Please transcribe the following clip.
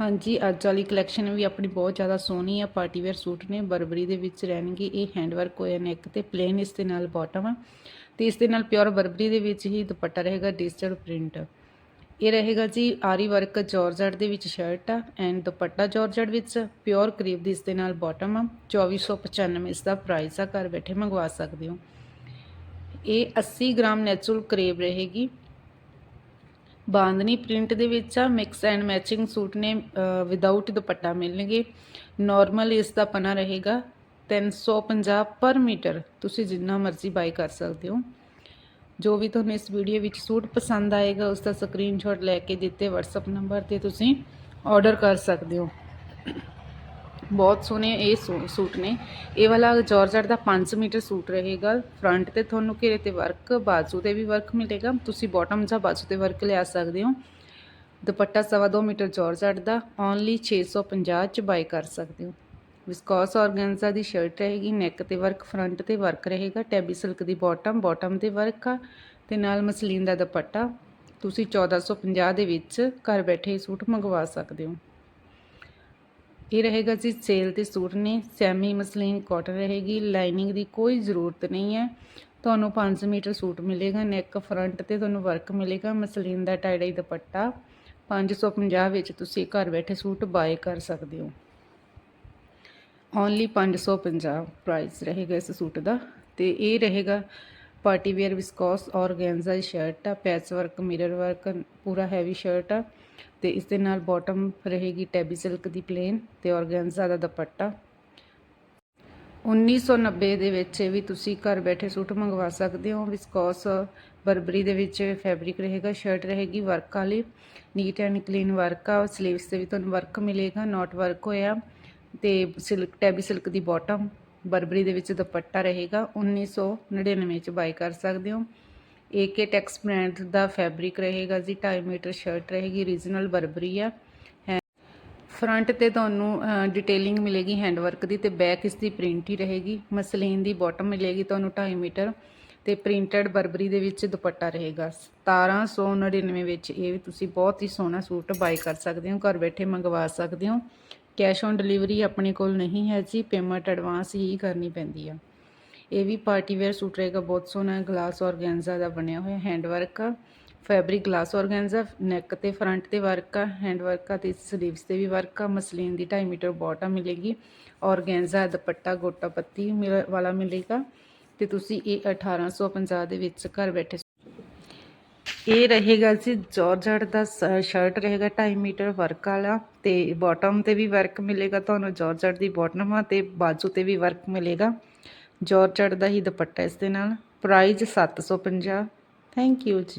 ਹਾਂਜੀ, ਅੱਜ ਵਾਲੀ ਕਲੈਕਸ਼ਨ ਵੀ ਆਪਣੀ ਬਹੁਤ ਜ਼ਿਆਦਾ ਸੋਹਣੀ ਆ। ਪਾਰਟੀ ਵੇਅਰ ਸੂਟ ਨੇ, ਬਰਬਰੀ ਦੇ ਵਿੱਚ ਰਹਿਣਗੇ। ਇਹ ਹੈਂਡ ਵਰਕ ਹੋਇਆ ਨੈਕ ਤੇ ਪਲੇਨ ਇਸ ਦੇ ਨਾਲ ਬਾਟਮ ਆ। ਤੇ ਇਸ ਦੇ ਨਾਲ ਪਿਓਰ ਬਰਬਰੀ ਦੇ ਵਿੱਚ ਹੀ ਦੁਪੱਟਾ ਰਹੇਗਾ ਡਿਜੀਟਲ ਪ੍ਰਿੰਟ ਇਹ ਰਹੇਗਾ ਜੀ ਆਰੀ ਵਰਕ ਜਾਰਜਟ ਦੇ ਵਿੱਚ ਸ਼ਰਟ ਆ ਐਂਡ ਦੁਪੱਟਾ ਜਾਰਜਟ ਵਿੱਚ ਪਿਓਰ ਕਰੀਬ ਦੀ ਇਸ ਦੇ ਨਾਲ ਬਾਟਮ ਆ। 2495 ਇਸ ਦਾ ਪ੍ਰਾਈਸ ਆ। ਘਰ ਬੈਠੇ ਮੰਗਵਾ ਸਕਦੇ ਹੋ। ਇਹ 80 ਗ੍ਰਾਮ ਨੈਚੁਰਲ ਕਰੇਬ ਰਹੇਗੀ। ਬਾਂਦਨੀ ਪ੍ਰਿੰਟ ਦੇ ਵਿੱਚ ਆ ਮਿਕਸ ਐਂਡ ਮੈਚਿੰਗ ਸੂਟ ਨੇ ਵਿਦਆਊਟ ਦੁਪੱਟਾ ਮਿਲਣਗੇ। ਨਾਰਮਲ ਇਸ ਦਾ ਪਨਾ ਰਹੇਗਾ 350 ਪਰ ਮੀਟਰ। ਤੁਸੀਂ ਜਿੰਨਾ ਮਰਜ਼ੀ ਬਾਈ ਕਰ ਸਕਦੇ ਹੋ। ਜੋ ਵੀ ਤੁਹਾਨੂੰ ਇਸ ਵੀਡੀਓ ਵਿੱਚ ਸੂਟ ਪਸੰਦ ਆਏਗਾ ਉਸ ਦਾ ਸਕਰੀਨਸ਼ਾਟ ਲੈ ਕੇ ਦਿੱਤੇ WhatsApp ਨੰਬਰ ਤੇ ਤੁਸੀਂ ਆਰਡਰ ਕਰ ਸਕਦੇ ਹੋ। ਬਹੁਤ ਸੋਹਣੇ ਇਹ ਸੂ- ਸੂਟ ਨੇ। ਇਹ ਵਾਲਾ ਜਾਰਜਟ ਦਾ 5 ਮੀਟਰ ਸੂਟ ਰਹੇਗਾ। ਫਰੰਟ ਤੇ ਤੁਹਾਨੂੰ ਘੇਰੇ ਤੇ ਵਰਕ, ਬਾਜ਼ੂ ਤੇ ਵੀ ਵਰਕ ਮਿਲੇਗਾ। ਤੁਸੀਂ ਬਾਟਮ ਜਾਂ ਬਾਜ਼ੂ ਤੇ ਵਰਕ ਲਿਆ ਸਕਦੇ ਹੋ। ਦੁਪੱਟਾ ਸਵਾ ਦੋ ਮੀਟਰ ਜਾਰਜਟ ਦਾ ਓਨਲੀ 650 ਚ ਬਾਈ ਕਰ ਸਕਦੇ ਹੋ। ਵਿਸਕੋਸ ਆਰਗੈਂਜ਼ਾ ਦੀ ਸ਼ਰਟ ਰਹੇਗੀ ਨੈਕ ਤੇ ਵਰਕ ਫਰੰਟ ਤੇ ਵਰਕ ਰਹੇਗਾ। ਟੈਬੀ ਸਿਲਕ ਦੀ ਬਾਟਮ ਬਾਟਮ ਤੇ ਵਰਕ ਆ। ਤੇ ਨਾਲ ਮਸਲੀਨ ਦਾ ਦੁਪੱਟਾ। ਤੁਸੀਂ 1450 ਦੇ ਵਿੱਚ ਘਰ ਬੈਠੇ ਇਹ ਸੂਟ ਮੰਗਵਾ ਸਕਦੇ ਹੋ। ਇਹ ਰਹੇਗਾ ਜੀ ਸੇਲ ਤੇ ਸੂਟ ਨੇ, ਸੈਮੀ ਮਸਲੀਨ ਕਾਟਨ ਰਹੇਗੀ ਲਾਈਨਿੰਗ ਦੀ ਕੋਈ ਜ਼ਰੂਰਤ ਨਹੀਂ ਹੈ। ਤੁਹਾਨੂੰ 5 ਮੀਟਰ ਸੂਟ ਮਿਲੇਗਾ ਨੈਕ ਫਰੰਟ ਤੇ ਤੁਹਾਨੂੰ ਵਰਕ ਮਿਲੇਗਾ, ਮਸਲੀਨ ਦਾ ਟਾਈਡਾਈ ਦੁਪੱਟਾ। 550 ਵਿੱਚ ਤੁਸੀਂ ਘਰ ਬੈਠੇ ਸੂਟ ਬਾਏ ਕਰ ਸਕਦੇ ਹੋ। ਓਨਲੀ 550 ਪ੍ਰਾਈਸ ਰਹੇਗਾ ਇਸ ਸੂਟ ਦਾ ਤੇ ਇਹ ਰਹੇਗਾ party wear viscose organza shirt ਆ, ਪੈਚ ਵਰਕ, ਮਿਰਰ ਵਰਕ, ਪੂਰਾ ਹੈਵੀ ਸ਼ਰਟ ਆ ਤੇ ਇਸ ਦੇ ਨਾਲ ਬਾਟਮ ਰਹੇਗੀ ਟੈਬੀ ਸਿਲਕ ਦੀ ਪਲੇਨ ਤੇ ਔਰਗੈਂਜ਼ਾ ਦਾ ਦੁਪੱਟਾ। 1990 ਦੇ ਵਿੱਚ ਵੀ ਤੁਸੀਂ ਘਰ ਬੈਠੇ ਸੂਟ ਮੰਗਵਾ ਸਕਦੇ ਹੋ। ਵਿਸਕੋਸ ਬਰਬਰੀ ਦੇ ਵਿੱਚ ਫੈਬਰਿਕ ਰਹੇਗਾ ਸ਼ਰਟ ਰਹੇਗੀ ਵਰਕ ਵਾਲੀ ਨੀਟ ਐਂਡ ਕਲੀਨ ਵਰਕ ਆ। ਸਲੀਵਸ ਤੇ ਵੀ ਤੁਹਾਨੂੰ ਵਰਕ ਮਿਲੇਗਾ ਨਾਟ ਵਰਕ ਹੋਇਆ ਤੇ ਸਿਲਕ ਟੈਬੀ ਸਿਲਕ ਦੀ ਬਾਟਮ ਬਰਬਰੀ ਦੇ ਵਿੱਚ ਦੁਪੱਟਾ ਰਹੇਗਾ 1999 ਚ ਬਾਈ ਕਰ ਸਕਦੇ ਹੋ। ਏਕੇ ਟੈਕਸ ਬ੍ਰਾਂਡ ਦਾ ਫੈਬਰਿਕ ਰਹੇਗਾ ਜੀ 2.5 ਮੀਟਰ ਸ਼ਰਟ ਰਹੇਗੀ ਰੀਜਨਲ ਬਰਬਰੀ ਆ। ਫਰੰਟ ਤੇ ਤੁਹਾਨੂੰ ਡਿਟੇਲਿੰਗ ਮਿਲੇਗੀ ਹੈਂਡ ਵਰਕ ਦੀ ਤੇ ਬੈਕ ਇਸ ਦੀ ਪ੍ਰਿੰਟ ਹੀ ਰਹੇਗੀ। ਮਸਲੀਨ ਦੀ ਬਾਟਮ ਮਿਲੇਗੀ ਤੁਹਾਨੂੰ 2.5 ਮੀਟਰ ਤੇ ਪ੍ਰਿੰਟਡ ਬਰਬਰੀ ਦੇ ਵਿੱਚ ਦੁਪੱਟਾ ਰਹੇਗਾ। 1799 ਵਿੱਚ ਇਹ ਵੀ ਤੁਸੀਂ ਬਹੁਤ ਹੀ ਸੋਹਣਾ ਸੂਟ ਬਾਈ ਕਰ ਸਕਦੇ ਹੋ, ਘਰ ਬੈਠੇ ਮੰਗਵਾ ਸਕਦੇ ਹੋ। ਕੈਸ਼ ਔਨ ਡਿਲੀਵਰੀ ਆਪਣੇ ਕੋਲ ਨਹੀਂ ਹੈ ਜੀ, ਪੇਮੈਂਟ ਐਡਵਾਂਸ ਹੀ ਕਰਨੀ ਪੈਂਦੀ ਆ। ਇਹ ਵੀ ਪਾਰਟੀ ਵੇਅਰ ਸੂਟ ਰਹੇਗਾ, ਬਹੁਤ ਸੋਹਣਾ ਗਲਾਸ ਔਰਗੈਂਜ਼ਾ ਦਾ ਬਣਿਆ ਹੋਇਆ ਹੈਂਡ ਵਰਕ ਆ। ਫੈਬਰਿਕ ਗਲਾਸ ਔਰਗੈਂਜ਼ਾ, ਨੈਕ ਤੇ ਫਰੰਟ ਤੇ ਵਰਕ ਆ, ਹੈਂਡ ਵਰਕ ਆ ਤੇ ਸਲੀਵਸ ਤੇ ਵੀ ਵਰਕ ਆ, ਮਸਲੀਨ ਦੀ 2.5 ਮੀਟਰ ਬਾਟਮ ਮਿਲੇਗੀ। ਔਰਗੈਂਜ਼ਾ, ਦੁਪੱਟਾ, ਗੋਟਾ ਪੱਤੀ ਮਿਲ- ਵਾਲਾ ਮਿਲੇਗਾ। ਤੇ ਤੁਸੀਂ ਇਹ 1850 ਦੇ ਵਿੱਚ ਘਰ ਬੈਠੇ ਇਹ ਰਹੇਗਾ ਜੀ ਜਾਰਜਟ ਦਾ ਸ਼ਰਟ ਰਹੇਗਾ 2.5 ਮੀਟਰ ਵਰਕ ਵਾਲਾ ਤੇ ਬਾਟਮ ਤੇ ਵੀ ਵਰਕ ਮਿਲੇਗਾ ਤੁਹਾਨੂੰ ਜਾਰਜਟ ਦੀ ਬਾਟਮ ਆ ਤੇ ਬਾਜੂ ਤੇ ਵੀ ਵਰਕ ਮਿਲੇਗਾ। ਜਾਰਜਟ ਦਾ ਹੀ ਦੁਪੱਟਾ ਇਸ ਦੇ ਨਾਲ। ਪ੍ਰਾਈਸ 750 ਥੈਂਕ ਯੂ ਜੀ।